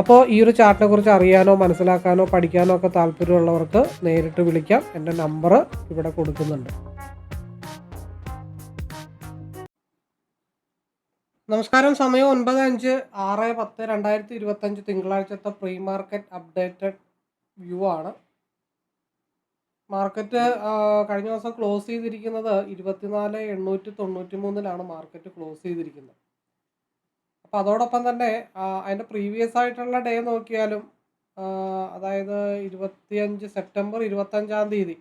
അപ്പോൾ ഈ ഒരു ചാർട്ടിനെ കുറിച്ച് അറിയാനോ മനസ്സിലാക്കാനോ പഠിക്കാനോ ഒക്കെ താല്പര്യമുള്ളവർക്ക് നേരിട്ട് വിളിക്കാം. എന്റെ നമ്പർ ഇവിടെ കൊടുക്കുന്നുണ്ട്. നമസ്കാരം. സമയം ഒൻപത് അഞ്ച് ആറ് പത്ത് രണ്ടായിരത്തി ഇരുപത്തഞ്ച് തിങ്കളാഴ്ചത്തെ പ്രീ മാർക്കറ്റ് അപ്ഡേറ്റഡ് വ്യൂ ആണ്. മാർക്കറ്റ് കഴിഞ്ഞ ദിവസം ക്ലോസ് ചെയ്തിരിക്കുന്നത് ഇരുപത്തിനാല് എണ്ണൂറ്റി തൊണ്ണൂറ്റി മൂന്നിലാണ് മാർക്കറ്റ് ക്ലോസ് ചെയ്തിരിക്കുന്നത്. അപ്പോൾ അതോടൊപ്പം തന്നെ അതിന്റെ പ്രീവിയസ് ആയിട്ടുള്ള ഡേ നോക്കിയാലും അതായത് ഇരുപത്തിയഞ്ച് സെപ്റ്റംബർ ഇരുപത്തഞ്ചാം തീയതി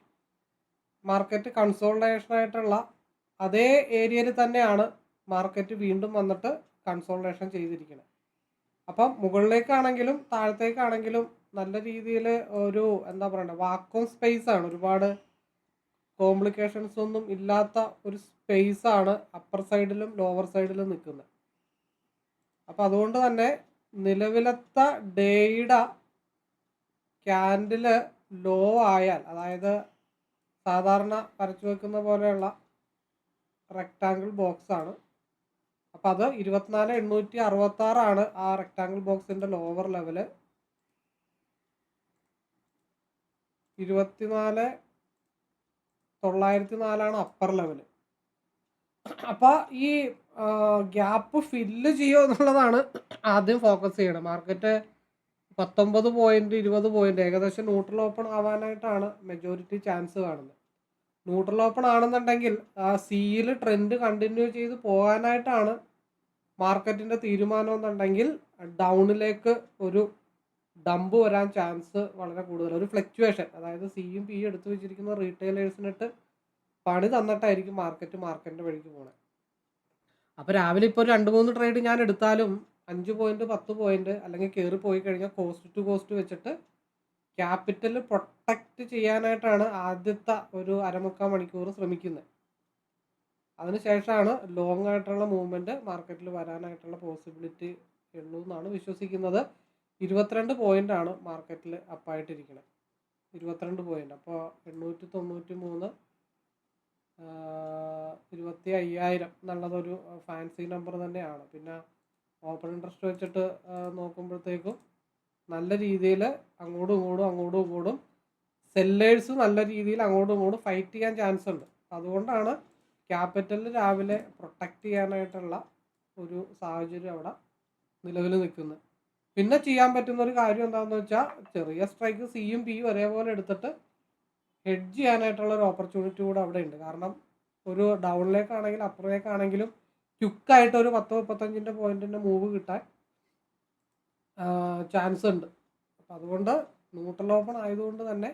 മാർക്കറ്റ് കൺസോൾഡേഷൻ ആയിട്ടുള്ള അതേ ഏരിയയിൽ തന്നെയാണ് മാർക്കറ്റ് വീണ്ടും വന്നിട്ട് കൺസോൾട്ടേഷൻ ചെയ്തിരിക്കുന്നത്. അപ്പം മുകളിലേക്കാണെങ്കിലും താഴത്തേക്കാണെങ്കിലും നല്ല രീതിയിൽ ഒരു എന്താ പറയണ്ടേ വാക്വം സ്പേസ് ആണ്. ഒരുപാട് കോംപ്ലിക്കേഷൻസ് ഒന്നും ഇല്ലാത്ത ഒരു സ്പേസ് ആണ് അപ്പർ സൈഡിലും ലോവർ സൈഡിലും നിൽക്കുന്നത്. അപ്പം അതുകൊണ്ട് തന്നെ നിലവിലത്തെ ഡേയുടെ ക്യാൻഡിൽ ലോ ആയാൽ അതായത് സാധാരണ വരച്ചു വെക്കുന്ന പോലെയുള്ള റെക്റ്റാങ്കിൾ ബോക്സ് ആണ്. അപ്പോൾ അത് ഇരുപത്തിനാല് എണ്ണൂറ്റി അറുപത്തി ആറാണ് ആ റെക്റ്റാങ്കിൾ ബോക്സിന്റെ ലോവർ ലെവൽ ഇരുപത്തിനാല് തൊള്ളായിരത്തി നാലാണ് അപ്പർ ലെവൽ അപ്പോൾ ഈ ഗ്യാപ്പ് ഫില്ല് ചെയ്യുമോ എന്നുള്ളതാണ് ആദ്യം ഫോക്കസ് ചെയ്യണം. മാർക്കറ്റ് പത്തൊമ്പത് പോയിന്റ് ഇരുപത് പോയിന്റ് ഏകദേശം ന്യൂട്രൽ ഓപ്പൺ ആവാനായിട്ടാണ് മെജോറിറ്റി ചാൻസ് കാണുന്നത്. ന്യൂട്രൽ ഓപ്പൺ ആണെന്നുണ്ടെങ്കിൽ ആ സിയിൽ ട്രെൻഡ് കണ്ടിന്യൂ ചെയ്ത് പോകാനായിട്ടാണ് മാർക്കറ്റിന്റെ തീരുമാനം എന്നുണ്ടെങ്കിൽ ഡൗണിലേക്ക് ഒരു ഡംപ് വരാൻ ചാൻസ് വളരെ കൂടുതൽ. ഒരു ഫ്ലക്ച്വേഷൻ അതായത് സിയും പിയും എടുത്തു വെച്ചിരിക്കുന്ന റീറ്റെയിലേഴ്സിനിട്ട് പണി തന്നിട്ടായിരിക്കും മാർക്കറ്റ് മാർക്കറ്റിന്റെ വഴിക്ക് പോണത് അപ്പോൾ രാവിലെ ഇപ്പോൾ രണ്ട് മൂന്ന് ട്രേഡ് ഞാൻ എടുത്താലും അഞ്ച് പോയിന്റ് പത്ത് പോയിന്റ് അല്ലെങ്കിൽ കയറി പോയി കഴിഞ്ഞാൽ കോസ്റ്റ് ടു കോസ്റ്റ് വെച്ചിട്ട് ക്യാപിറ്റൽ പ്രൊട്ടക്റ്റ് ചെയ്യാനായിട്ടാണ് ആദ്യത്തെ ഒരു അരമുക്കാൽ മണിക്കൂർ ശ്രമിക്കുന്നത് അതിനുശേഷമാണ് ലോങ് ആയിട്ടുള്ള മൂവ്മെന്റ് മാർക്കറ്റിൽ വരാനായിട്ടുള്ള പോസിബിലിറ്റി ഉള്ളൂ എന്നാണ് വിശ്വസിക്കുന്നത്. ഇരുപത്തിരണ്ട് ആണ് മാർക്കറ്റിൽ അപ്പായിട്ടിരിക്കുന്നത് ഇരുപത്തിരണ്ട് പോയിന്റ് അപ്പോൾ എണ്ണൂറ്റി തൊണ്ണൂറ്റി മൂന്ന് ഇരുപത്തി അയ്യായിരം എന്നുള്ളതൊരു ഫാൻസി നമ്പർ തന്നെയാണ്. പിന്നെ ഓപ്പൺ ഇൻട്രസ്റ്റ് വെച്ചിട്ട് നോക്കുമ്പോഴത്തേക്കും നല്ല രീതിയിൽ അങ്ങോട്ടും ഇങ്ങോട്ടും അങ്ങോട്ടും ഇങ്ങോട്ടും സെല്ലേഴ്സ് നല്ല രീതിയിൽ അങ്ങോട്ടും ഇങ്ങോട്ടും ഫൈറ്റ് ചെയ്യാൻ ചാൻസ് ഉണ്ട്. അതുകൊണ്ടാണ് ക്യാപിറ്റലിൽ രാവിലെ പ്രൊട്ടക്റ്റ് ചെയ്യാനായിട്ടുള്ള ഒരു സാഹചര്യം അവിടെ നിലവിൽ നിൽക്കുന്നത്. പിന്നെ ചെയ്യാൻ പറ്റുന്ന ഒരു കാര്യം എന്താണെന്ന് വെച്ചാൽ ചെറിയ സ്ട്രൈക്ക് സിയും പിയും ഒരേപോലെ എടുത്തിട്ട് ഹെഡ്ജ് ചെയ്യാനായിട്ടുള്ള ഒരു ഓപ്പർച്യൂണിറ്റി കൂടെ അവിടെ ഉണ്ട് കാരണം ഒരു ഡൗണിലേക്കാണെങ്കിലും അപ്പുറത്തേക്കാണെങ്കിലും ക്യുക്കായിട്ട് ഒരു പത്ത് മുപ്പത്തഞ്ചിന്റെ പോയിന്റിന്റെ മൂവ് കിട്ടാൻ ചാൻസ് ഉണ്ട്. അപ്പം അതുകൊണ്ട് ന്യൂട്രൽ ഓപ്പൺ ആയതുകൊണ്ട് തന്നെ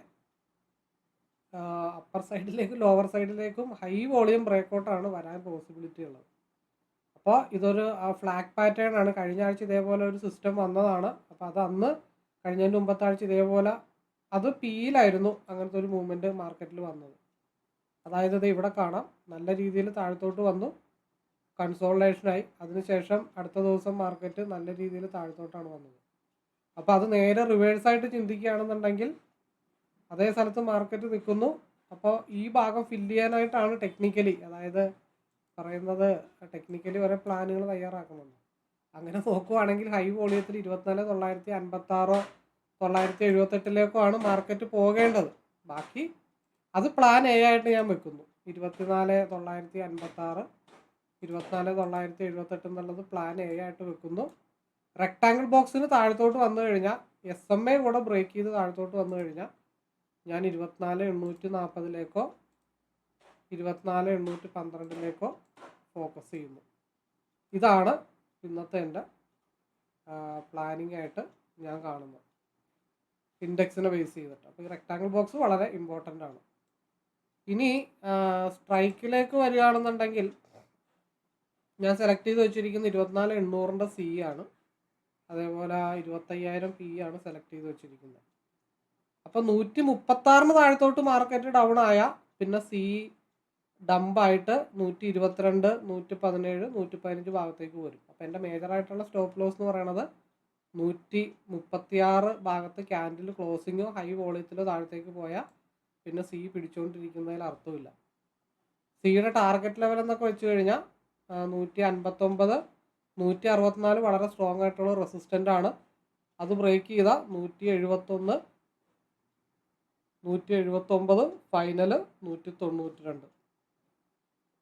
അപ്പർ സൈഡിലേക്കും ലോവർ സൈഡിലേക്കും ഹൈ വോളിയം ബ്രേക്കൗട്ടാണ് വരാൻ പോസിബിലിറ്റി ഉള്ളത്. അപ്പോൾ ഇതൊരു ഫ്ലാഗ് പാറ്റേൺ ആണ്. കഴിഞ്ഞ ആഴ്ച ഇതേപോലെ ഒരു സിസ്റ്റം വന്നതാണ്. അപ്പോൾ അത് അന്ന് കഴിഞ്ഞതിന്റെ മുമ്പത്തെ ആഴ്ച ഇതേപോലെ അത് പിയിലായിരുന്നു അങ്ങനത്തെ ഒരു മൂവ്മെന്റ് മാർക്കറ്റിൽ വന്നത്. അതായത് ഇത് ഇവിടെ കാണാം നല്ല രീതിയിൽ താഴത്തോട്ട് വന്നു. കൺസോൾട്ടേഷനായി അതിനുശേഷം അടുത്ത ദിവസം മാർക്കറ്റ് നല്ല രീതിയിൽ താഴത്തോട്ടാണ് വന്നത്. അപ്പോൾ അത് നേരെ റിവേഴ്സായിട്ട് ചിന്തിക്കുകയാണെന്നുണ്ടെങ്കിൽ അതേ സ്ഥലത്ത് മാർക്കറ്റ് നിൽക്കുന്നു. അപ്പോൾ ഈ ഭാഗം ഫില്ല് ചെയ്യാനായിട്ടാണ് ടെക്നിക്കലി അതായത് പറയുന്നത് ടെക്നിക്കലി വരെ പ്ലാനുകൾ തയ്യാറാക്കുന്നുണ്ട്. അങ്ങനെ നോക്കുവാണെങ്കിൽ ഹൈ വോളിയത്തിൽ ഇരുപത്തിനാല് തൊള്ളായിരത്തി അൻപത്തി ആറോ തൊള്ളായിരത്തി എഴുപത്തെട്ടിലേക്കുമാണ് മാർക്കറ്റ് പോകേണ്ടത്. ബാക്കി അത് പ്ലാൻ എ ആയിട്ട് ഞാൻ വെക്കുന്നു. ഇരുപത്തിനാല് തൊള്ളായിരത്തി അൻപത്തി ആറ് ഇരുപത്തിനാല് തൊള്ളായിരത്തി എഴുപത്തെട്ട് എന്നുള്ളത് പ്ലാൻ എ ആയിട്ട് വെക്കുന്നു. റെക്ടാങ്കിൾ ബോക്സിന് താഴത്തോട്ട് വന്നു കഴിഞ്ഞാൽ എസ് എം എ കൂടെ ബ്രേക്ക് ചെയ്ത് താഴത്തോട്ട് വന്നു കഴിഞ്ഞാൽ ഞാൻ ഇരുപത്തിനാല് എണ്ണൂറ്റി നാൽപ്പതിലേക്കോ ഇരുപത്തിനാല് എണ്ണൂറ്റി പന്ത്രണ്ടിലേക്കോ ഫോക്കസ് ചെയ്യുന്നു. ഇതാണ് ഇന്നത്തെ എന്റെ പ്ലാനിംഗ് ആയിട്ട് ഞാൻ കാണുന്നത്. ഇൻഡെക്സിനെ ബേസ് ചെയ്തിട്ട്. അപ്പോൾ ഈ റെക്ടാങ്കിൾ ബോക്സ് വളരെ ഇമ്പോർട്ടന്റ് ആണ്. ഇനി സ്ട്രൈക്കിലേക്ക് വരികയാണെന്നുണ്ടെങ്കിൽ ഞാൻ സെലക്ട് ചെയ്ത് വെച്ചിരിക്കുന്ന ഇരുപത്തിനാല് എണ്ണൂറിന്റെ സി ആണ്. അതേപോലെ ഇരുപത്തയ്യായിരം പി ആണ് സെലക്ട് ചെയ്ത് വെച്ചിരിക്കുന്നത്. അപ്പോൾ നൂറ്റി മുപ്പത്താറിന് താഴത്തോട്ട് മാർക്കറ്റ് ഡൗൺ ആയ പിന്നെ സി ഡമ്പായിട്ട് നൂറ്റി ഇരുപത്തിരണ്ട് നൂറ്റി പതിനേഴ് നൂറ്റി പതിനഞ്ച് ഭാഗത്തേക്ക് വരും. അപ്പോൾ എന്റെ മേജറായിട്ടുള്ള സ്റ്റോപ്പ് ലോസ് എന്ന് പറയുന്നത് നൂറ്റി മുപ്പത്തിയാറ് ഭാഗത്ത് ക്യാൻഡിൽ ക്ലോസിങ്ങോ ഹൈ വോളിയത്തിലോ താഴത്തേക്ക് പോയാൽ പിന്നെ സി പിടിച്ചുകൊണ്ടിരിക്കുന്നതിൽ അർത്ഥമില്ല. സിയുടെ ടാർഗറ്റ് ലെവൽ എന്നൊക്കെ വെച്ച് കഴിഞ്ഞാൽ നൂറ്റി അൻപത്തൊമ്പത് നൂറ്റി അറുപത്തിനാല് വളരെ സ്ട്രോങ് ആയിട്ടുള്ള റെസിസ്റ്റന്റ് ആണ്. അത് ബ്രേക്ക് ചെയ്ത നൂറ്റി എഴുപത്തൊന്ന് നൂറ്റി എഴുപത്തൊമ്പത് ഫൈനൽ നൂറ്റി തൊണ്ണൂറ്റി രണ്ട്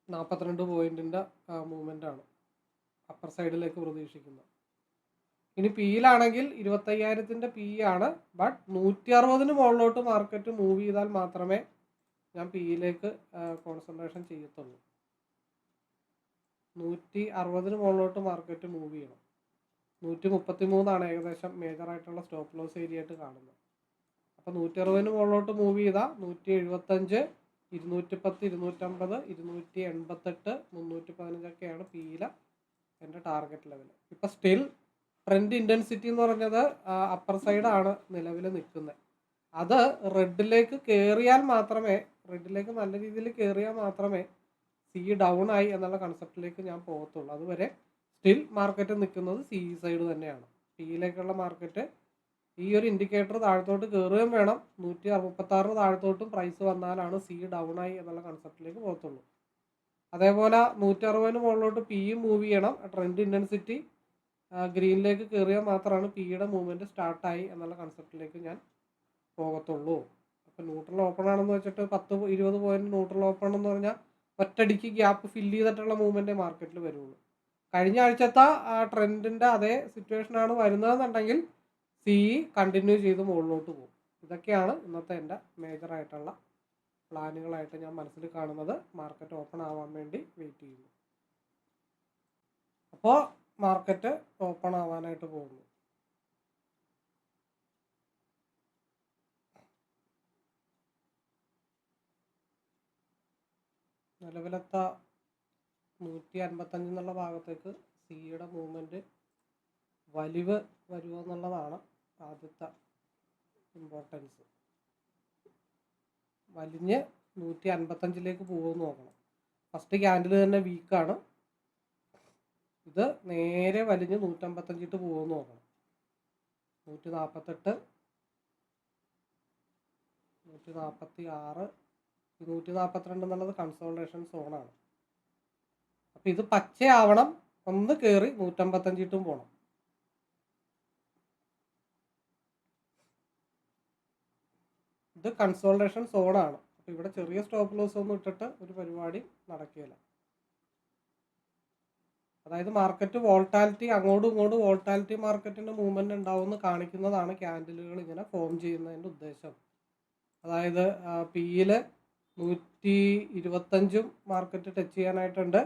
നാൽപ്പത്തിരണ്ട് പോയിന്റിന്റെ മൂവ്മെന്റ് ആണ്. അപ്പർ സൈഡിലേക്ക് പ്രതീക്ഷിക്കുന്നത് ഇനി പിയിലാണെങ്കിൽ ഇരുപത്തയ്യായിരത്തിന്റെ പി ആണ്. ബട്ട് നൂറ്റി അറുപതിന് മുകളിലോട്ട് മാർക്കറ്റ് മൂവ് ചെയ്താൽ മാത്രമേ ഞാൻ പിയിലേക്ക് കോൺസെൻട്രേഷൻ ചെയ്യത്തുള്ളൂ. നൂറ്റി അറുപതിന് മുകളിലോട്ട് മാർക്കറ്റ് മൂവ് ചെയ്യണം. നൂറ്റി മുപ്പത്തി മൂന്നാണ് ഏകദേശം മേജറായിട്ടുള്ള സ്റ്റോപ്പ് ലോസ് ഏരിയ ആയിട്ട് കാണുന്നത്. അപ്പോൾ നൂറ്റി അറുപതിന് മുകളിലോട്ട് മൂവ് ചെയ്താൽ നൂറ്റി എഴുപത്തഞ്ച് ഇരുന്നൂറ്റി പത്ത് ഇരുന്നൂറ്റമ്പത് ഇരുന്നൂറ്റി എൺപത്തെട്ട് മുന്നൂറ്റി പതിനഞ്ചൊക്കെയാണ് പിയില എന്റെ ടാർഗറ്റ് ലെവൽ ഇപ്പോൾ സ്റ്റിൽ ട്രെൻഡ് ഇന്റൻസിറ്റി എന്ന് പറഞ്ഞത് അപ്പർ സൈഡാണ് നിലവിൽ നിൽക്കുന്നത്. അത് റെഡിലേക്ക് കയറിയാൽ മാത്രമേ റെഡിലേക്ക് നല്ല രീതിയിൽ കയറിയാൽ മാത്രമേ സി ഡൗൺ ആയി എന്നുള്ള കൺസെപ്റ്റിലേക്ക് ഞാൻ പോകത്തുള്ളൂ. അതുവരെ സ്റ്റിൽ മാർക്കറ്റ് നിൽക്കുന്നത് സി സൈഡ് തന്നെയാണ്. പിയിലേക്കുള്ള മാർക്കറ്റ് ഈ ഒരു ഇൻഡിക്കേറ്റർ താഴത്തോട്ട് കയറുകയും വേണം. നൂറ്റി മുപ്പത്താറിന് താഴത്തോട്ടും പ്രൈസ് വന്നാലാണ് സി ഡൗൺ ആയി എന്നുള്ള കൺസെപ്റ്റിലേക്ക് പോകത്തുള്ളൂ. അതേപോലെ നൂറ്റി അറുപതിന് മുകളിലോട്ട് പി മൂവ് ചെയ്യണം. ട്രെൻഡ് ഇന്റൻസിറ്റി ഗ്രീനിലേക്ക് കയറിയാൽ മാത്രമാണ് പിയുടെ മൂവ്മെന്റ് സ്റ്റാർട്ടായി എന്നുള്ള കൺസെപ്റ്റിലേക്ക് ഞാൻ പോകത്തുള്ളൂ. അപ്പോൾ ന്യൂട്രൽ ഓപ്പൺ ആണെന്ന് വെച്ചിട്ട് പത്ത് ഇരുപത് പോയിന്റ് ന്യൂട്രൽ ഓപ്പൺ എന്ന് പറഞ്ഞാൽ ഒറ്റടിക്ക് ഗ്യാപ്പ് ഫില്ല് ചെയ്തിട്ടുള്ള മൂവ്മെന്റേ മാർക്കറ്റിൽ വരുള്ളൂ. കഴിഞ്ഞ ആഴ്ചത്തെ ആ ട്രെൻഡിന്റെ അതേ സിറ്റുവേഷനാണ് വരുന്നതെന്നുണ്ടെങ്കിൽ സി കണ്ടിന്യൂ ചെയ്ത് മുകളിലോട്ട് പോകും. ഇതൊക്കെയാണ് ഇന്നത്തെ എന്റെ മേജറായിട്ടുള്ള പ്ലാനുകളായിട്ട് ഞാൻ മനസ്സിൽ കാണുന്നത്. മാർക്കറ്റ് ഓപ്പൺ ആവാൻ വേണ്ടി വെയിറ്റ് ചെയ്യുന്നു. അപ്പോൾ മാർക്കറ്റ് ഓപ്പൺ ആവാനായിട്ട് പോകുന്നു. നിലവിലത്തെ നൂറ്റി അൻപത്തഞ്ച് എന്നുള്ള ഭാഗത്തേക്ക് സിയുടെ മൂവ്മെന്റ് വലിവ് വരുമോ എന്നുള്ളതാണ് ആദ്യത്തെ ഇമ്പോർട്ടൻസ് വലിഞ്ഞ് നൂറ്റി അൻപത്തഞ്ചിലേക്ക് പോകുമെന്ന് നോക്കണം. ഫസ്റ്റ് ക്യാൻഡിൽ തന്നെ വീക്കാണ് ഇത് നേരെ വലിഞ്ഞ് നൂറ്റമ്പത്തഞ്ചിട്ട് പോകുമെന്ന് നോക്കണം നൂറ്റി നാൽപ്പത്തെട്ട് നൂറ്റി നാൽപ്പത്തി ആറ് നൂറ്റി നാൽപ്പത്തിരണ്ട് എന്നുള്ളത് കൺസോൾട്ടേഷൻ സോണാണ് അപ്പം ഇത് പച്ചയാവണം ഒന്ന് കയറി നൂറ്റമ്പത്തഞ്ചിട്ടും പോകണം ഇത് കൺസോൾട്ടേഷൻ സോണാണ് അപ്പോൾ ഇവിടെ ചെറിയ സ്റ്റോപ്പ് ലോസ് ഒന്നും ഇട്ടിട്ട് ഒരു പരിപാടി നടക്കുകയില്ല. അതായത് മാർക്കറ്റ് വോൾട്ടാലിറ്റി അങ്ങോട്ടും ഇങ്ങോട്ടും വോൾട്ടാലിറ്റി മാർക്കറ്റിന്റെ മൂവ്മെന്റ് ഉണ്ടാവുമെന്ന് കാണിക്കുന്നതാണ് ക്യാൻഡിലുകൾ ഇങ്ങനെ ഫോം ചെയ്യുന്നതിന്റെ ഉദ്ദേശം. അതായത് പി യിൽ നൂറ്റി ഇരുപത്തഞ്ചും മാർക്കറ്റ് ടച്ച് ചെയ്യാനായിട്ടുണ്ട്.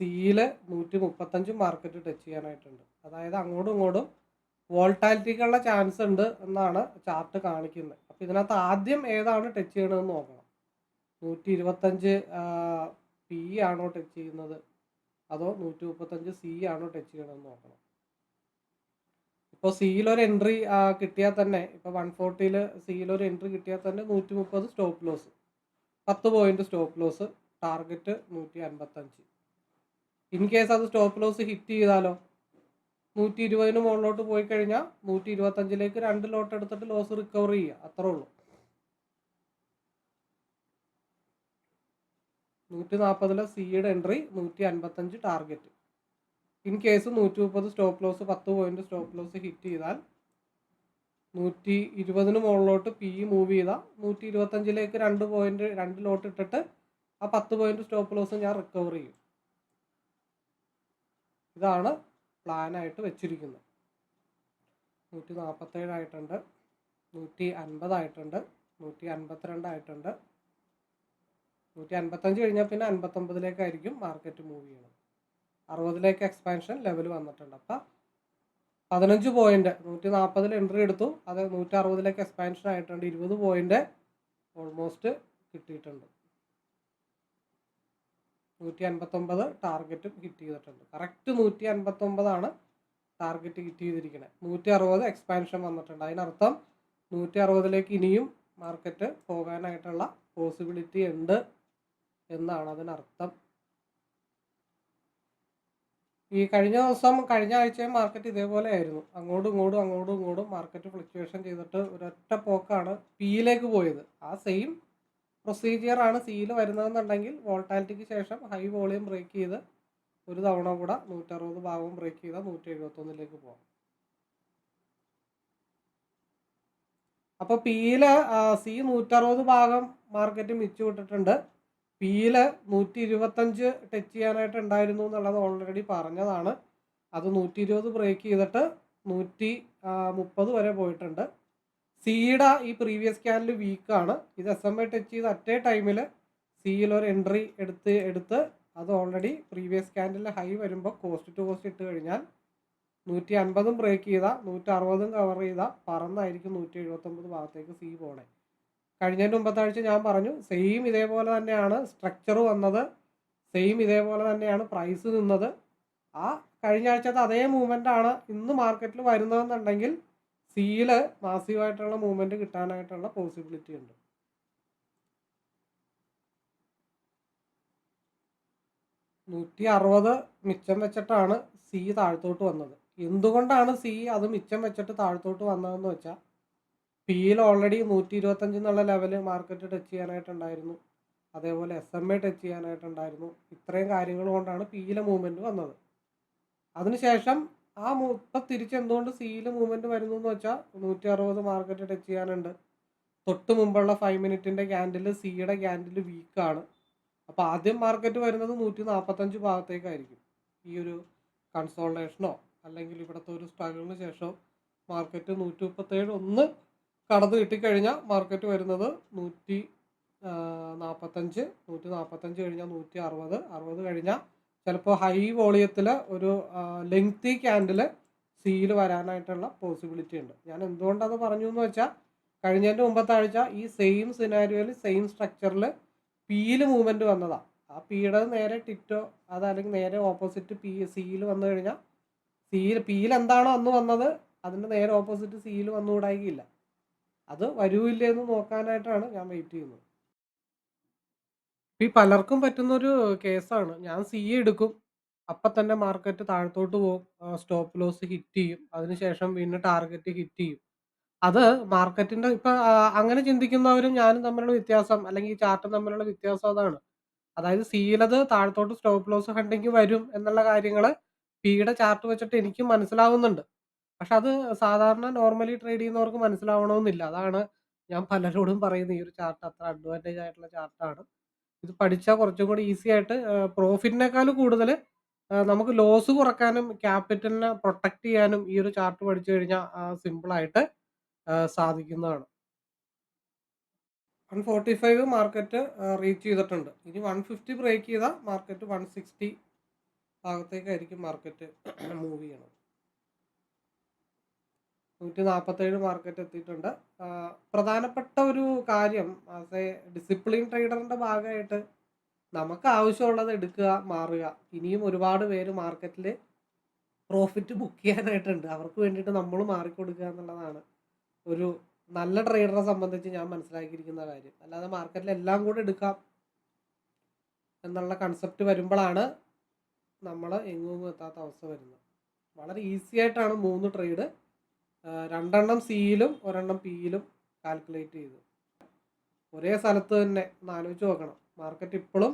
സിയിൽ നൂറ്റി മുപ്പത്തഞ്ചും മാർക്കറ്റ് ടച്ച് ചെയ്യാനായിട്ടുണ്ട്. അതായത് അങ്ങോട്ടും ഇങ്ങോട്ടും വോൾട്ടാലിറ്റിക്കുള്ള ചാൻസ് ഉണ്ട് എന്നാണ് ചാർട്ട് കാണിക്കുന്നത്. അപ്പോൾ ഇതിനകത്ത് ആദ്യം ഏതാണ് ടച്ച് ചെയ്യണമെന്ന് നോക്കണം. നൂറ്റി ഇരുപത്തഞ്ച് പി ആണോ ടച്ച് ചെയ്യുന്നത്? അതോ നൂറ്റി മുപ്പത്തഞ്ച് സി ആണോ ടച്ച് ചെയ്യണമെന്ന് നോക്കണം. ഇപ്പോൾ സിയിലൊരു എൻട്രി കിട്ടിയാൽ തന്നെ ഇപ്പോൾ വൺ ഫോർട്ടിയിൽ സിയിലൊരു എൻട്രി കിട്ടിയാൽ തന്നെ നൂറ്റി മുപ്പത് സ്റ്റോപ്പ് ലോസ് പത്ത് പോയിന്റ് സ്റ്റോപ്പ് ലോസ് ടാർഗറ്റ് നൂറ്റി അൻപത്തഞ്ച് ഇൻ കേസ് അത് സ്റ്റോപ്പ് ലോസ് ഹിറ്റ് ചെയ്താലോ? നൂറ്റി ഇരുപതിന് മുകളിലോട്ട് പോയി കഴിഞ്ഞാൽ നൂറ്റി ഇരുപത്തഞ്ചിലേക്ക് രണ്ട് ലോട്ട് എടുത്തിട്ട് ലോസ് റിക്കവർ ചെയ്യുക. അത്രേ ഉള്ളൂ. നൂറ്റി നാൽപ്പതിലെ സിയുടെ എൻട്രി നൂറ്റി അൻപത്തഞ്ച് ടാർഗറ്റ്. ഇൻ കേസ് നൂറ്റി മുപ്പത് സ്റ്റോപ്പ് ലോസ് പത്ത് പോയിന്റ് സ്റ്റോപ്പ് ലോസ് ഹിറ്റ് ചെയ്താൽ നൂറ്റി ഇരുപതിന് മുകളിലോട്ട് പി മൂവ് ചെയ്താൽ നൂറ്റി ഇരുപത്തഞ്ചിലേക്ക് രണ്ട് പോയിന്റ് രണ്ട് ലോട്ട് ഇട്ടിട്ട് ആ പത്ത് പോയിന്റ് സ്റ്റോപ്പ് ലോസ് ഞാൻ റിക്കവർ ചെയ്യും. ഇതാണ് പ്ലാനായിട്ട് വെച്ചിരിക്കുന്നത്. നൂറ്റി നാൽപ്പത്തേഴായിട്ടുണ്ട് നൂറ്റി അൻപതായിട്ടുണ്ട് നൂറ്റി അൻപത്തിരണ്ടായിട്ടുണ്ട് നൂറ്റി അൻപത്തഞ്ച് കഴിഞ്ഞാൽ പിന്നെ അൻപത്തൊമ്പതിലേക്കായിരിക്കും മാർക്കറ്റ് മൂവ് ചെയ്യണം. അറുപതിലേക്ക് എക്സ്പാൻഷൻ ലെവൽ വന്നിട്ടുണ്ട്. അപ്പം പതിനഞ്ച് പോയിന്റ് നൂറ്റി നാൽപ്പതിൽ എൻട്രി എടുത്തു. അത് നൂറ്റി അറുപതിലേക്ക് എക്സ്പാൻഷൻ ആയിട്ടുണ്ട്. ഇരുപത് പോയിന്റ് ഓൾമോസ്റ്റ് കിട്ടിയിട്ടുണ്ട്. നൂറ്റി അൻപത്തൊമ്പത് ടാർഗറ്റും ഹിറ്റ് ചെയ്തിട്ടുണ്ട്. കറക്റ്റ് നൂറ്റി അൻപത്തൊമ്പതാണ് ടാർഗറ്റ് ഹിറ്റ് ചെയ്തിരിക്കുന്നത് നൂറ്റി അറുപത് എക്സ്പാൻഷൻ വന്നിട്ടുണ്ട്. അതിനർത്ഥം നൂറ്റി അറുപതിലേക്ക് ഇനിയും മാർക്കറ്റ് പോകാനായിട്ടുള്ള പോസിബിലിറ്റി ഉണ്ട്. എന്നാണ് അതിനർത്ഥം. ഈ കഴിഞ്ഞ ദിവസം കഴിഞ്ഞ ആഴ്ചയും മാർക്കറ്റ് ഇതേപോലെ ആയിരുന്നു. അങ്ങോട്ടും ഇങ്ങോട്ടും അങ്ങോട്ടും ഇങ്ങോട്ടും മാർക്കറ്റ് ഫ്ലക്ച്വേഷൻ ചെയ്തിട്ട് ഒരൊറ്റ പോക്കാണ് പിയിലേക്ക് പോയത്. ആ സെയിം പ്രൊസീജിയർ ആണ് സിയിൽ വരുന്നതെന്നുണ്ടെങ്കിൽ വോൾട്ടാലിറ്റിക്ക് ശേഷം ഹൈ വോളിയം ബ്രേക്ക് ചെയ്ത് ഒരു തവണ കൂടെ നൂറ്ററുപത് ഭാഗവും ബ്രേക്ക് ചെയ്താൽ നൂറ്റി എഴുപത്തൊന്നിലേക്ക് പോകാം അപ്പോൾ പിയിൽ സി നൂറ്ററുപത് ഭാഗം മാർക്കറ്റ് മിച്ചു വിട്ടിട്ടുണ്ട് പിയിൽ നൂറ്റി ഇരുപത്തഞ്ച് ടച്ച് ചെയ്യാനായിട്ട് ഉണ്ടായിരുന്നു എന്നുള്ളത് ഓൾറെഡി പറഞ്ഞതാണ്. അത് നൂറ്റി ഇരുപത് ബ്രേക്ക് ചെയ്തിട്ട് നൂറ്റി മുപ്പത് വരെ പോയിട്ടുണ്ട്. സിയുടെ ഈ പ്രീവിയസ് സ്കാനിൽ വീക്കാണ് ഇത് എസ് എം ഐ ടച്ച് ചെയ്ത് അറ്റേ ടൈമിൽ സിയിൽ ഒരു എൻട്രി എടുത്ത് എടുത്ത് അത് ഓൾറെഡി പ്രീവിയസ് സ്കാനിൽ ഹൈ വരുമ്പോൾ കോസ്റ്റ് ടു കോസ്റ്റ് ഇട്ട് കഴിഞ്ഞാൽ നൂറ്റി അൻപതും ബ്രേക്ക് ചെയ്താൽ നൂറ്റി അറുപതും കവർ ചെയ്താൽ പറന്നായിരിക്കും നൂറ്റി എഴുപത്തൊമ്പത് ഭാഗത്തേക്ക് സി പോണേ. കഴിഞ്ഞതിന്റെ മുമ്പത്തെ ആഴ്ച ഞാൻ പറഞ്ഞു സെയിം ഇതേപോലെ തന്നെയാണ് സ്ട്രക്ചർ വന്നത് സെയിം ഇതേപോലെ തന്നെയാണ് പ്രൈസ് നിന്നത്. ആ കഴിഞ്ഞ ആഴ്ചത്തെ അതേ മൂവ്മെന്റ് ആണ് ഇന്ന് മാർക്കറ്റിൽ വരുന്നതെന്നുണ്ടെങ്കിൽ സിയിൽ മാസീവായിട്ടുള്ള മൂവ്മെന്റ് കിട്ടാനായിട്ടുള്ള പോസിബിലിറ്റി ഉണ്ട്. നൂറ്റി അറുപത് മിച്ചം വെച്ചിട്ടാണ് സി താഴത്തോട്ട് വന്നത്. എന്തുകൊണ്ടാണ് സി അത് മിച്ചം വെച്ചിട്ട് താഴത്തോട്ട് വന്നതെന്ന് വെച്ചാൽ പിയിൽ ഓൾറെഡി നൂറ്റി ഇരുപത്തഞ്ച് എന്നുള്ള ലെവൽ മാർക്കറ്റ് ടച്ച് ചെയ്യാനായിട്ടുണ്ടായിരുന്നു. അതേപോലെ എസ് എം എ ടച്ച് ചെയ്യാനായിട്ടുണ്ടായിരുന്നു. ഇത്രയും കാര്യങ്ങൾ കൊണ്ടാണ് പിയിലെ മൂവ്മെന്റ് വന്നത്. അതിനുശേഷം ആ മൂ ഇപ്പം തിരിച്ച് എന്തുകൊണ്ട് സിയിൽ മൂവ്മെന്റ് വരുന്നു എന്ന് വെച്ചാൽ നൂറ്റി അറുപത് മാർക്കറ്റ് ടച്ച് ചെയ്യാനുണ്ട്. തൊട്ട് മുമ്പുള്ള ഫൈവ് മിനിറ്റിന്റെ ക്യാൻഡിൽ സിയുടെ ക്യാൻഡിൽ വീക്കാണ് അപ്പോൾ ആദ്യം മാർക്കറ്റ് വരുന്നത് നൂറ്റി നാൽപ്പത്തഞ്ച് ഭാഗത്തേക്കായിരിക്കും. ഈ ഒരു കൺസോൾട്ടേഷനോ അല്ലെങ്കിൽ ഇവിടുത്തെ ഒരു സ്ട്രഗിളിന് ശേഷം മാർക്കറ്റ് നൂറ്റി മുപ്പത്തേഴ് ഒന്ന് കടന്ന് കിട്ടിക്കഴിഞ്ഞാൽ മാർക്കറ്റ് വരുന്നത് നൂറ്റി നാൽപ്പത്തഞ്ച് നൂറ്റി നാൽപ്പത്തഞ്ച് കഴിഞ്ഞാൽ നൂറ്റി അറുപത്. അറുപത് കഴിഞ്ഞാൽ ചിലപ്പോൾ ഹൈ വോളിയത്തിൽ ഒരു ലെങ്തി ക്യാൻഡിൽ സീൽ വരാനായിട്ടുള്ള പോസിബിലിറ്റി ഉണ്ട്. ഞാൻ എന്തുകൊണ്ടത് പറഞ്ഞു എന്ന് വെച്ചാൽ കഴിഞ്ഞതിന്റെ മുമ്പത്തെ ആഴ്ച ഈ സെയിം സിനാരിയോയിൽ സെയിം സ്ട്രക്ചറിൽ പീൽ മൂവ്മെന്റ് വന്നതാണ് ആ പീയുടെ നേരെ ടിറ്റോ അതല്ലെങ്കിൽ നേരെ ഓപ്പോസിറ്റ് പി സിയിൽ വന്നു കഴിഞ്ഞാൽ സീൽ പീൽ എന്താണോ അന്ന് വന്നത് അതിന്റെ നേരെ ഓപ്പോസിറ്റ് സീൽ വന്നുകൂടായില്ല അത് വരൂല്ലേ എന്ന് നോക്കാനായിട്ടാണ് ഞാൻ വെയിറ്റ് ചെയ്യുന്നത്. ഈ പലർക്കും പറ്റുന്ന പറ്റുന്നൊരു കേസാണ്. ഞാൻ സി എടുക്കും. അപ്പൊ തന്നെ മാർക്കറ്റ് താഴത്തോട്ട് പോകും സ്റ്റോപ്പ് ലോസ് ഹിറ്റ് ചെയ്യും. അതിനുശേഷം പിന്നെ ടാർഗറ്റ് ഹിറ്റ് ചെയ്യും. അത് മാർക്കറ്റിന്റെ ഇപ്പൊ അങ്ങനെ ചിന്തിക്കുന്നവരും ഞാനും തമ്മിലുള്ള വ്യത്യാസം അല്ലെങ്കിൽ ചാർട്ടും തമ്മിലുള്ള വ്യത്യാസം അതാണ്. അതായത് സിയിലത് താഴത്തോട്ട് സ്റ്റോപ്പ് ലോസ് ഹണ്ടിങ് വരും എന്നുള്ള കാര്യങ്ങൾ പിയുടെ ചാർട്ട് വെച്ചിട്ട് എനിക്കും മനസ്സിലാവുന്നുണ്ട്. പക്ഷെ അത് സാധാരണ നോർമലി ട്രേഡ് ചെയ്യുന്നവർക്ക് മനസ്സിലാവണമെന്നില്ല. അതാണ് ഞാൻ പലരോടും പറയുന്നത്. ഈ ഒരു ചാർട്ട് അത്ര അഡ്വാന്റേജ് ആയിട്ടുള്ള ചാർട്ടാണ്. ഇത് പഠിച്ചാൽ കുറച്ചും കൂടി ഈസി ആയിട്ട് പ്രോഫിറ്റിനേക്കാൾ കൂടുതൽ നമുക്ക് ലോസ് കുറക്കാനും ക്യാപിറ്റലിനെ പ്രൊട്ടക്ട് ചെയ്യാനും ഈ ഒരു ചാർട്ട് പഠിച്ചു കഴിഞ്ഞാൽ സിമ്പിളായിട്ട് സാധിക്കുന്നതാണ്. One forty five market reach ചെയ്തിട്ടുണ്ട്. ഇനി വൺ ഫിഫ്റ്റി ബ്രേക്ക് ചെയ്താൽ മാർക്കറ്റ് വൺ സിക്സ്റ്റി ഭാഗത്തേക്കായിരിക്കും മാർക്കറ്റ് മൂവ് ചെയ്യണം നൂറ്റി നാൽപ്പത്തേഴ് മാർക്കറ്റ് എത്തിയിട്ടുണ്ട് പ്രധാനപ്പെട്ട ഒരു കാര്യം ആസ് എ ഡിസിപ്ലിൻ ട്രേഡറിന്റെ ഭാഗമായിട്ട് നമുക്ക് ആവശ്യമുള്ളത് എടുക്കുക മാറുക. ഇനിയും ഒരുപാട് പേര് മാർക്കറ്റിൽ പ്രോഫിറ്റ് ബുക്ക് ചെയ്യാനായിട്ടുണ്ട്. അവർക്ക് വേണ്ടിയിട്ട് നമ്മൾ മാറിക്കൊടുക്കുക എന്നുള്ളതാണ് ഒരു നല്ല ട്രേഡറെ സംബന്ധിച്ച് ഞാൻ മനസ്സിലാക്കിയിരിക്കുന്ന കാര്യം. അല്ലാതെ മാർക്കറ്റിൽ എല്ലാം കൂടെ എടുക്കാം എന്നുള്ള കൺസെപ്റ്റ് വരുമ്പോഴാണ് നമ്മൾ എങ്ങും എത്താത്ത അവസ്ഥ വരുന്നത്. വളരെ ഈസി ആയിട്ടാണ് മൂന്ന് ട്രേഡ് രണ്ടെണ്ണം സിയിലും ഒരെണ്ണം പിയിലും കാൽക്കുലേറ്റ് ചെയ്തു. ഒരേ സ്ഥലത്ത് തന്നെ ഒന്ന് ആലോചിച്ച് നോക്കണം. മാർക്കറ്റ് ഇപ്പോഴും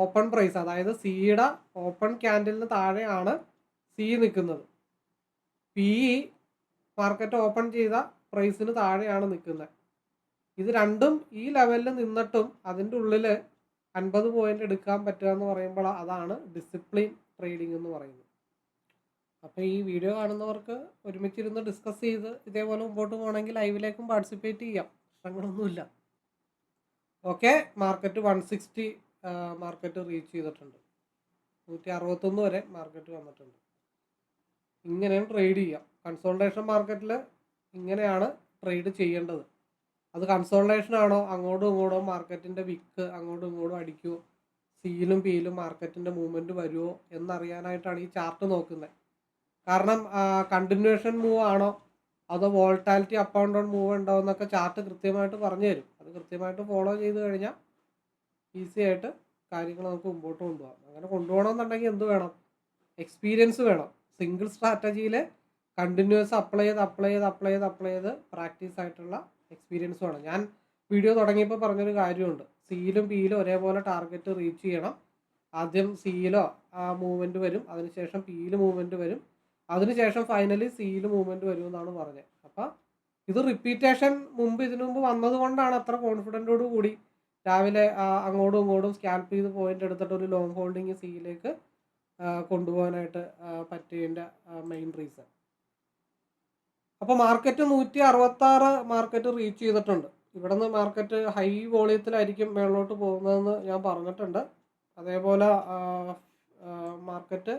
ഓപ്പൺ പ്രൈസ് അതായത് സിയുടെ ഓപ്പൺ ക്യാൻഡലിന് താഴെയാണ് സി നിൽക്കുന്നത്. പി മാർക്കറ്റ് ഓപ്പൺ ചെയ്ത പ്രൈസിന് താഴെയാണ് നിൽക്കുന്നത്. ഇത് രണ്ടും ഈ ലെവലിൽ നിന്നിട്ടും അതിന്റെ ഉള്ളിൽ അൻപത് പോയിന്റ് എടുക്കാൻ പറ്റുക എന്ന് പറയുമ്പോൾ അതാണ് ഡിസിപ്ലിൻ ട്രേഡിംഗ് എന്ന് പറയുന്നത്. അപ്പോൾ ഈ വീഡിയോ കാണുന്നവർക്ക് ഒരുമിച്ചിരുന്ന് ഡിസ്കസ് ചെയ്ത് ഇതേപോലെ മുമ്പോട്ട് പോകണമെങ്കിൽ ലൈവിലേക്കും പാർട്ടിസിപ്പേറ്റ് ചെയ്യാം. പ്രശ്നങ്ങളൊന്നുമില്ല. Okay market one sixty market reach ചെയ്തിട്ടുണ്ട്. നൂറ്റി അറുപത്തൊന്ന് വരെ മാർക്കറ്റ് വന്നിട്ടുണ്ട്. ഇങ്ങനെയാണ് ട്രേഡ് ചെയ്യാം കൺസോൾട്ടേഷൻ മാർക്കറ്റിൽ ഇങ്ങനെയാണ് ട്രേഡ് ചെയ്യേണ്ടത്. അത് കൺസോൾട്ടേഷൻ ആണോ? അങ്ങോട്ടും ഇങ്ങോട്ടും മാർക്കറ്റിന്റെ വിക്ക് അങ്ങോട്ടും ഇങ്ങോട്ടും അടിക്കുമോ സീലും പീലും മാർക്കറ്റിന്റെ മൂവ്മെന്റ് വരുമോ എന്നറിയാനായിട്ടാണ് ഈ ചാർട്ട് നോക്കുന്നത്. കാരണം കണ്ടിന്യൂഷൻ മൂവ് ആണോ? അതോ volatility up and down move ഉണ്ടോ എന്നൊക്കെ ചാർട്ട് കൃത്യമായിട്ട് പറഞ്ഞു തരും. അത് കൃത്യമായിട്ട് ഫോളോ ചെയ്ത് കഴിഞ്ഞാൽ ഈസി ആയിട്ട് കാര്യങ്ങൾ നമുക്ക് മുമ്പോട്ട് കൊണ്ടുപോകാം. അങ്ങനെ കൊണ്ടുപോകണമെന്നുണ്ടെങ്കിൽ എന്ത് വേണം? എക്സ്പീരിയൻസ് വേണം. സിംഗിൾ സ്ട്രാറ്റജിയിൽ കണ്ടിന്യൂസ് അപ്ലൈ ചെയ്ത് അപ്ലൈ ചെയ്ത് അപ്ലൈ ചെയ്ത് അപ്ലൈ ചെയ്ത് പ്രാക്ടീസ് ആയിട്ടുള്ള എക്സ്പീരിയൻസ് വേണം. ഞാൻ വീഡിയോ തുടങ്ങിയപ്പോൾ പറഞ്ഞൊരു കാര്യമുണ്ട്. സിയിലും പിയിലും ഒരേപോലെ ടാർഗറ്റ് റീച്ച് ചെയ്യണം. ആദ്യം സിയിലോ ആ മൂവ്മെന്റ് വരും. അതിനുശേഷം പിയിൽ മൂവ്മെന്റ് വരും. അതിനുശേഷം ഫൈനലി സിയിൽ മൂവ്മെന്റ് വരും എന്നാണ് പറഞ്ഞത്. അപ്പം ഇത് റിപ്പീറ്റേഷൻ മുമ്പ് ഇതിനു മുമ്പ് വന്നത് കൊണ്ടാണ് അത്ര കോൺഫിഡന്റോട് കൂടി രാവിലെ അങ്ങോട്ടും ഇങ്ങോട്ടും സ്കാൽപ്പ് ചെയ്ത് പോയിന്റ് എടുത്തിട്ട് ഒരു ലോങ് ഹോൾഡിങ് സീയിലേക്ക് കൊണ്ടുപോകാനായിട്ട് പറ്റിയതിന്റെ മെയിൻ റീസൺ അപ്പോൾ മാർക്കറ്റ് നൂറ്റി അറുപത്തി ആറ് മാർക്കറ്റ് റീച്ച് ചെയ്തിട്ടുണ്ട്. ഇവിടെ നിന്ന് മാർക്കറ്റ് ഹൈ വോളിയത്തിലായിരിക്കും മേളിലോട്ട് പോകുന്നതെന്ന് ഞാൻ പറഞ്ഞിട്ടുണ്ട്. അതേപോലെ മാർക്കറ്റ്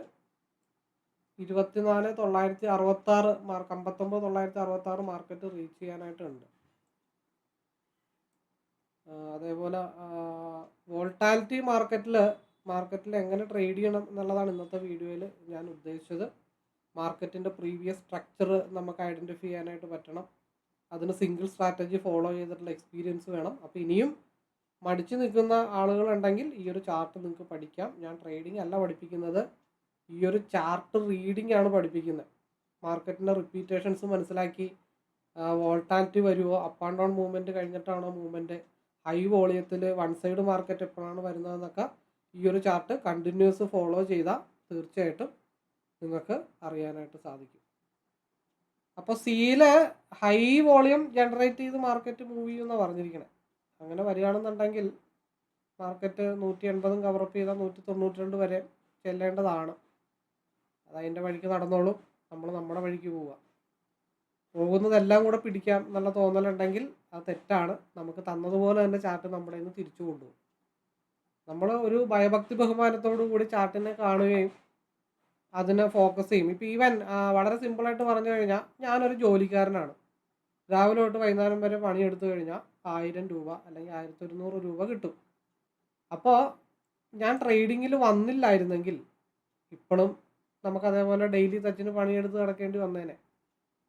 ഇരുപത്തിനാല് തൊള്ളായിരത്തി അറുപത്തി ആറ് മാർക്ക് അമ്പത്തൊമ്പത് തൊള്ളായിരത്തി അറുപത്തി ആറ് മാർക്കറ്റ് റീച്ച് ചെയ്യാനായിട്ടുണ്ട്. അതേപോലെ വോൾട്ടാലിറ്റി മാർക്കറ്റിൽ മാർക്കറ്റിൽ എങ്ങനെ ട്രേഡ് ചെയ്യണം എന്നുള്ളതാണ് ഇന്നത്തെ വീഡിയോയിൽ ഞാൻ ഉദ്ദേശിച്ചത്. മാർക്കറ്റിന്റെ പ്രീവിയസ് സ്ട്രക്ചർ നമുക്ക് ഐഡന്റിഫൈ ചെയ്യാനായിട്ട് പറ്റണം. അതിന് സിംഗിൾ സ്ട്രാറ്റജി ഫോളോ ചെയ്തിട്ടുള്ള എക്സ്പീരിയൻസ് വേണം. അപ്പോൾ ഇനിയും മടിച്ചു നിൽക്കുന്ന ആളുകളുണ്ടെങ്കിൽ ഈ ഒരു ചാർട്ട് നിങ്ങൾക്ക് പഠിക്കാം. ഞാൻ ട്രേഡിംഗ് അല്ല പഠിപ്പിക്കുന്നത്. ഈ ഒരു ചാർട്ട് റീഡിംഗ് ആണ് പഠിപ്പിക്കുന്നത് മാർക്കറ്റിന്റെ റിപ്പീറ്റേഷൻസ് മനസ്സിലാക്കി വോൾട്ടാലിറ്റി വരുമോ അപ്പ് ആൻഡ് ഡൗൺ മൂവ്മെന്റ് കഴിഞ്ഞിട്ടാണോ മൂവ്മെന്റ് ഹൈ വോളിയത്തിൽ വൺ സൈഡ് മാർക്കറ്റ് എപ്പോഴാണ് വരുന്നതെന്നൊക്കെ ഈ ഒരു ചാർട്ട് കണ്ടിന്യൂസ് ഫോളോ ചെയ്താൽ തീർച്ചയായിട്ടും നിങ്ങൾക്ക് അറിയാനായിട്ട് സാധിക്കും. അപ്പോൾ സീൽ ഹൈ വോളിയം ജനറേറ്റ് ചെയ്ത് മാർക്കറ്റ് മൂവ് ചെയ്യുമെന്നാണ് പറഞ്ഞിരിക്കണേ അങ്ങനെ വരികയാണെന്നുണ്ടെങ്കിൽ മാർക്കറ്റ് നൂറ്റി എൺപതും കവറപ്പ് ചെയ്താൽ നൂറ്റി തൊണ്ണൂറ്റി രണ്ട് വരെ ചെല്ലേണ്ടതാണ്. അത് അതിന്റെ വഴിക്ക് നടന്നോളും. നമ്മൾ നമ്മുടെ വഴിക്ക് പോവുക. പോകുന്നതെല്ലാം കൂടെ പിടിക്കാം എന്നുള്ള തോന്നലുണ്ടെങ്കിൽ അത് തെറ്റാണ്. നമുക്ക് തന്നതുപോലെ തന്നെ ചാർട്ട് നമ്മുടെ നിന്ന് തിരിച്ചു കൊണ്ടുപോകും. നമ്മൾ ഒരു ഭയഭക്തി ബഹുമാനത്തോടു കൂടി ചാർട്ടിനെ കാണുകയും അതിനെ ഫോക്കസ് ചെയ്യും. ഇപ്പം ഈവൻ വളരെ സിമ്പിളായിട്ട് പറഞ്ഞു കഴിഞ്ഞാൽ ഞാനൊരു ജോലിക്കാരനാണ്. രാവിലെ തൊട്ട് വൈകുന്നേരം വരെ പണിയെടുത്തു കഴിഞ്ഞാൽ ആയിരം രൂപ അല്ലെങ്കിൽ ആയിരത്തി ഒരുന്നൂറ് രൂപ കിട്ടും. അപ്പോൾ ഞാൻ ട്രേഡിങ്ങിൽ വന്നില്ലായിരുന്നെങ്കിൽ ഇപ്പോഴും നമുക്ക് അതേപോലെ ഡെയിലി തച്ചിന് പണിയെടുത്ത് നടക്കേണ്ടി വന്നേനെ.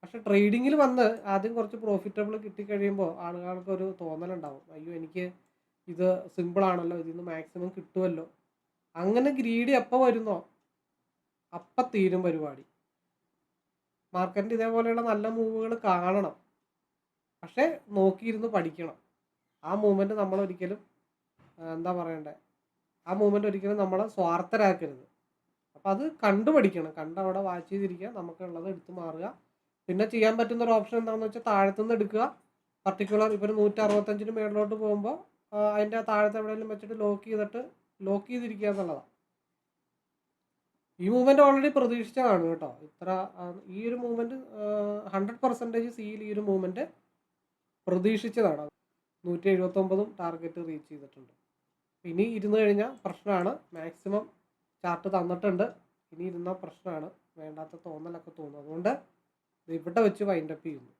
പക്ഷെ ട്രേഡിങ്ങിൽ വന്ന് ആദ്യം കുറച്ച് പ്രോഫിറ്റബിൾ കിട്ടിക്കഴിയുമ്പോൾ ആളുകൾക്ക് ഒരു തോന്നലുണ്ടാവും. അയ്യോ എനിക്ക് ഇത് സിമ്പിളാണല്ലോ ഇതിൽ നിന്ന് മാക്സിമം കിട്ടുമല്ലോ അങ്ങനെ ഗ്രീഡി എപ്പോൾ വരുന്നോ? അപ്പം തീരും പരിപാടി. മാർക്കറ്റിൽ ഇതേപോലെയുള്ള നല്ല മൂവുകൾ കാണണം. പക്ഷേ നോക്കിയിരുന്ന് പഠിക്കണം. ആ മൂവ്മെന്റ് നമ്മൾ ഒരിക്കലും എന്താ പറയണ്ടേ? ആ മൂവ്മെന്റ് ഒരിക്കലും നമ്മളെ സ്വാർത്ഥരാക്കരുത്. അപ്പം അത് കണ്ടു പഠിക്കണം. കണ്ട് അവിടെ വാച്ച് ചെയ്തിരിക്കുക. നമുക്കുള്ളത് എടുത്തു മാറുക. പിന്നെ ചെയ്യാൻ പറ്റുന്ന ഒരു ഓപ്ഷൻ എന്താണെന്ന് വെച്ചാൽ താഴത്തുനിന്ന് എടുക്കുക. പർട്ടിക്കുലർ ഇപ്പോൾ ഒരു നൂറ്റി അറുപത്തഞ്ചിന് മേളിലോട്ട് പോകുമ്പോൾ അതിന്റെ താഴത്തെ എവിടെയെങ്കിലും വെച്ചിട്ട് ലോക്ക് ചെയ്തിട്ട് ലോക്ക് ചെയ്തിരിക്കുക എന്നുള്ളതാണ് ഈ മൂവ്മെന്റ് ഓൾറെഡി പ്രതീക്ഷിച്ചതാണ് കേട്ടോ. ഇത്ര ഈ ഒരു മൂവ്മെന്റ് ഹൺഡ്രഡ് പെർസെന്റേജ് സിയിൽ ഈ ഒരു മൂവ്മെന്റ് പ്രതീക്ഷിച്ചതാണ്. നൂറ്റി എഴുപത്തൊമ്പതും ടാർഗറ്റ് റീച്ച് ചെയ്തിട്ടുണ്ട്. ഇനി ഇരുന്ന് കഴിഞ്ഞാൽ പ്രശ്നമാണ്. മാക്സിമം ചാർട്ട് തന്നിട്ടുണ്ട്. ഇനി ഇരുന്ന പ്രശ്നമാണ് വേണ്ടാത്ത തോന്നലൊക്കെ തോന്നും. അതുകൊണ്ട് ഇവിടെ വെച്ച് വൈൻഡപ്പ് ചെയ്യുന്നു.